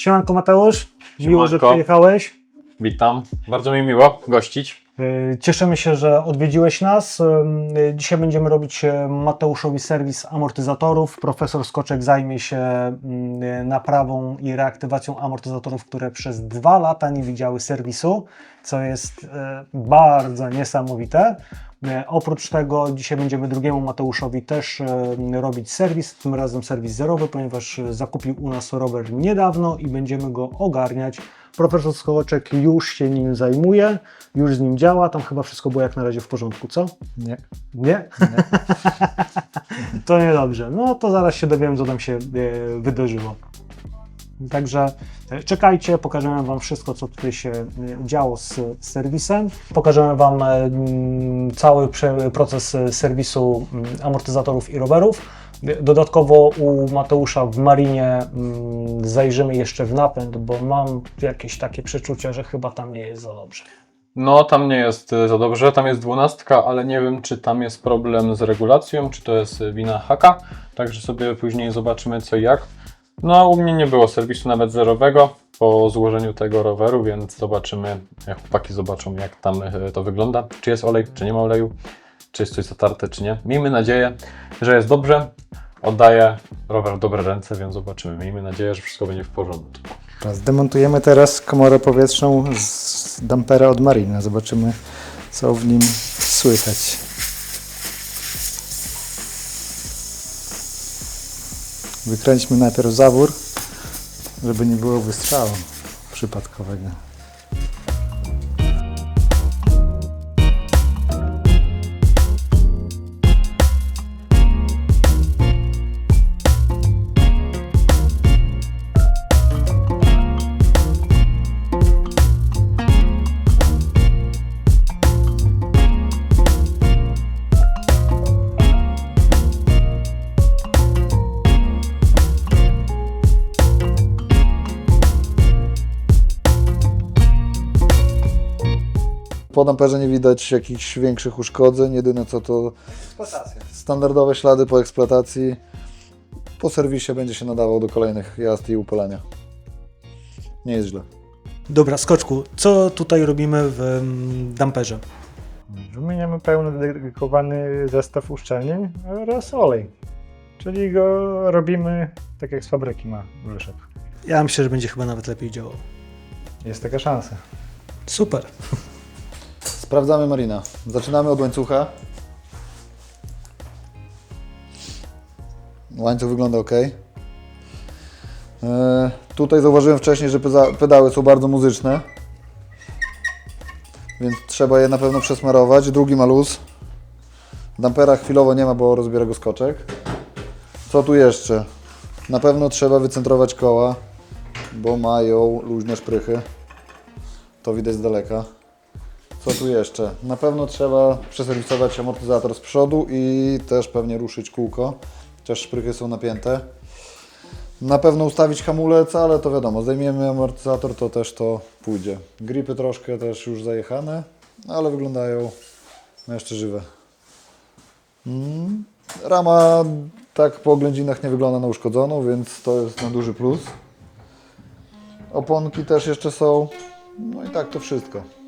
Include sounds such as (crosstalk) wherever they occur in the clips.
Siemanko Mateusz, miło, że Siemanko. przyjechałeś. Witam. Bardzo mi miło gościć. Yy, Cieszymy się, że odwiedziłeś nas. Yy, Dzisiaj będziemy robić e, Mateuszowi serwis amortyzatorów. Profesor Skoczek zajmie się yy, naprawą i reaktywacją amortyzatorów, które przez dwa lata nie widziały serwisu, co jest e, bardzo niesamowite. E, Oprócz tego dzisiaj będziemy drugiemu Mateuszowi też e, robić serwis, tym razem serwis zerowy, ponieważ e, zakupił u nas rower niedawno i będziemy go ogarniać. Profesor Skoczek już się nim zajmuje, już z nim działa, tam chyba wszystko było jak na razie w porządku, co? Nie. Nie? (laughs) to niedobrze. No to zaraz się dowiem, co tam się wydarzyło. Także e, czekajcie, pokażemy Wam wszystko, co tutaj się e, działo z, serwisem. Pokażemy Wam e, cały proces serwisu amortyzatorów i rowerów. Dodatkowo u Mateusza w Marinie zajrzymy jeszcze w napęd, bo mam jakieś takie przeczucia, że chyba tam nie jest za dobrze. No, tam nie jest za dobrze. Tam jest dwunastka, ale nie wiem, czy tam jest problem z regulacją, czy to jest wina haka. Także sobie później zobaczymy co i jak. No, u mnie nie było serwisu nawet zerowego po złożeniu tego roweru, więc zobaczymy, chłopaki zobaczą, jak tam e, to wygląda. Czy jest olej, czy nie ma oleju, czy jest coś zatarte, czy nie. Miejmy nadzieję, że jest dobrze. Oddaję rower w dobre ręce, więc zobaczymy. Miejmy nadzieję, że wszystko będzie w porządku. Zdemontujemy teraz komorę powietrzną z dampera od Marina. Zobaczymy, co w nim słychać. Wykręćmy najpierw zawór, żeby nie było wystrzału przypadkowego. Po damperze nie widać jakichś większych uszkodzeń. Jedyne co to standardowe ślady po eksploatacji. Po serwisie będzie się nadawał do kolejnych jazd i upalania. Nie jest źle. Dobra, Skoczku, co tutaj robimy w damperze? Wymieniamy pełny dedykowany zestaw uszczelnień oraz olej. Czyli go robimy tak jak z fabryki ma wyszedł. Ja myślę, że będzie chyba nawet lepiej działał. Jest taka szansa. Super. Sprawdzamy Marina. Zaczynamy od łańcucha. Łańcuch wygląda ok. E, tutaj zauważyłem wcześniej, że pedały są bardzo muzyczne. Więc trzeba je na pewno przesmarować. Drugi ma luz. Dampera chwilowo nie ma, bo rozbiera go skoczek. Co tu jeszcze? Na pewno trzeba wycentrować koła, bo mają luźne szprychy. To widać z daleka. Co tu jeszcze? Na pewno trzeba przeserwisować amortyzator z przodu i też pewnie ruszyć kółko. Chociaż szprychy są napięte. Na pewno ustawić hamulec, ale to wiadomo, zdejmiemy amortyzator, to też to pójdzie. Gripy troszkę też już zajechane, ale wyglądają jeszcze żywe. Mm. Rama tak po oględzinach nie wygląda na uszkodzoną, więc to jest na duży plus. Oponki też jeszcze są. No i tak to wszystko.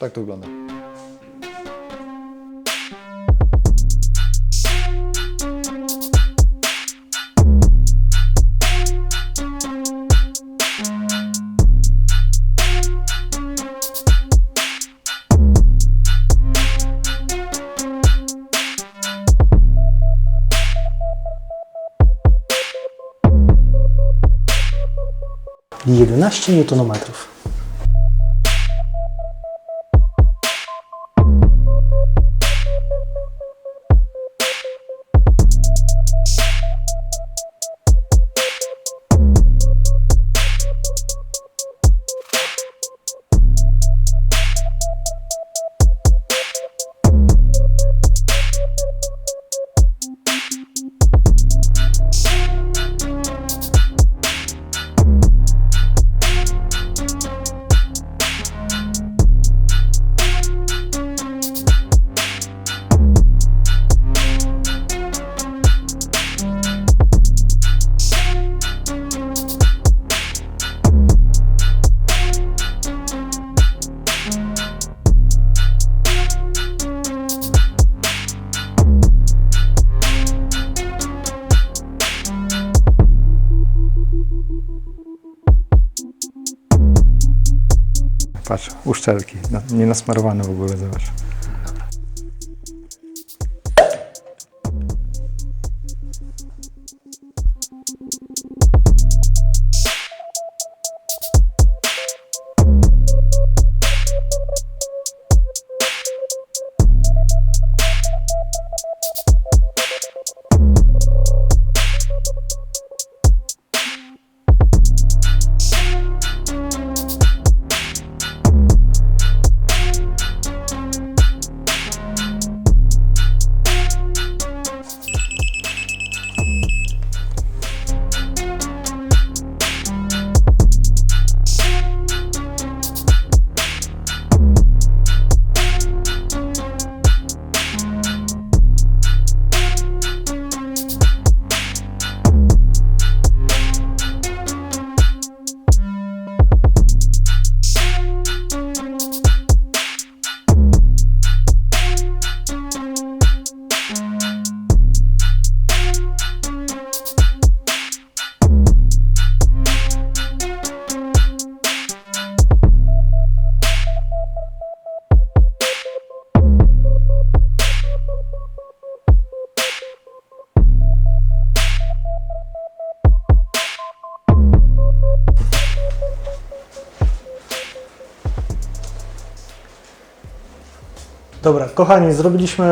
Tak to wygląda. Jedenaście newtonometrów. Patrz, uszczelki, no, nie nasmarowane w ogóle, zobacz. Dobra, kochani, zrobiliśmy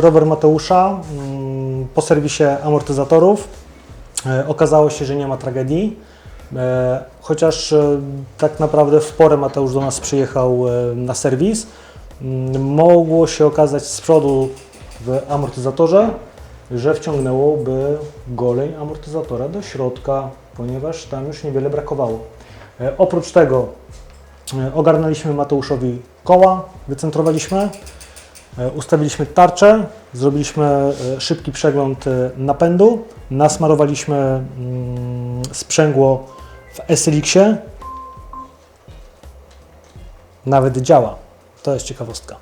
rower Mateusza mm, po serwisie amortyzatorów. E, Okazało się, że nie ma tragedii. E, Chociaż e, tak naprawdę w porę Mateusz do nas przyjechał na serwis. Mm, Mogło się okazać z przodu w amortyzatorze, że wciągnęłoby goleń amortyzatora do środka, ponieważ tam już niewiele brakowało. Oprócz tego ogarnęliśmy Mateuszowi koła, wycentrowaliśmy. E, Ustawiliśmy tarczę, zrobiliśmy e, szybki przegląd e, napędu, nasmarowaliśmy mm, sprzęgło w SLX-ie. Nawet działa. To jest ciekawostka.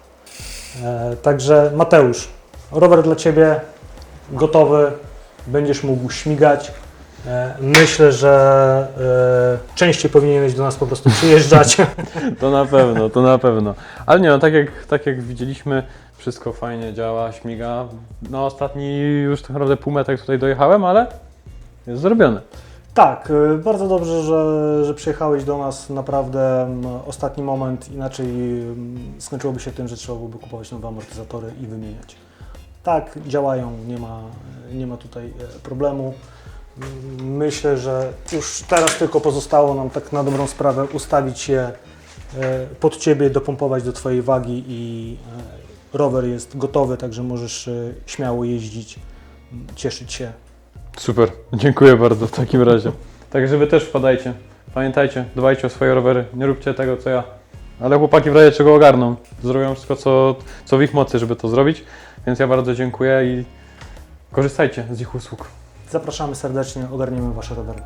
Także Mateusz, rower dla Ciebie gotowy, będziesz mógł śmigać. E, Myślę, że e, częściej powinieneś do nas po prostu przyjeżdżać. (laughs) To na pewno, to na pewno. Ale nie, no tak jak, tak jak widzieliśmy, wszystko fajnie działa, śmiga. No ostatni już tak naprawdę pół metra tutaj dojechałem, ale jest zrobione. Tak, y, bardzo dobrze, że, że przyjechałeś do nas. Naprawdę ostatni moment, inaczej skończyłoby się tym, że trzeba byłoby kupować nowe amortyzatory i wymieniać. Tak, działają, nie ma, nie ma tutaj e, problemu. Myślę, że już teraz tylko pozostało nam tak na dobrą sprawę ustawić się e, pod Ciebie, dopompować do Twojej wagi i e, rower jest gotowy, także możesz e, śmiało jeździć, cieszyć się Super, dziękuję bardzo w takim razie. Także wy też wpadajcie. Pamiętajcie, dbajcie o swoje rowery, nie róbcie tego co ja. Ale chłopaki w razie czego ogarną. Zrobią wszystko co, co w ich mocy, żeby to zrobić. Więc ja bardzo dziękuję i korzystajcie z ich usług. Zapraszamy serdecznie, ogarniemy Wasze rowery.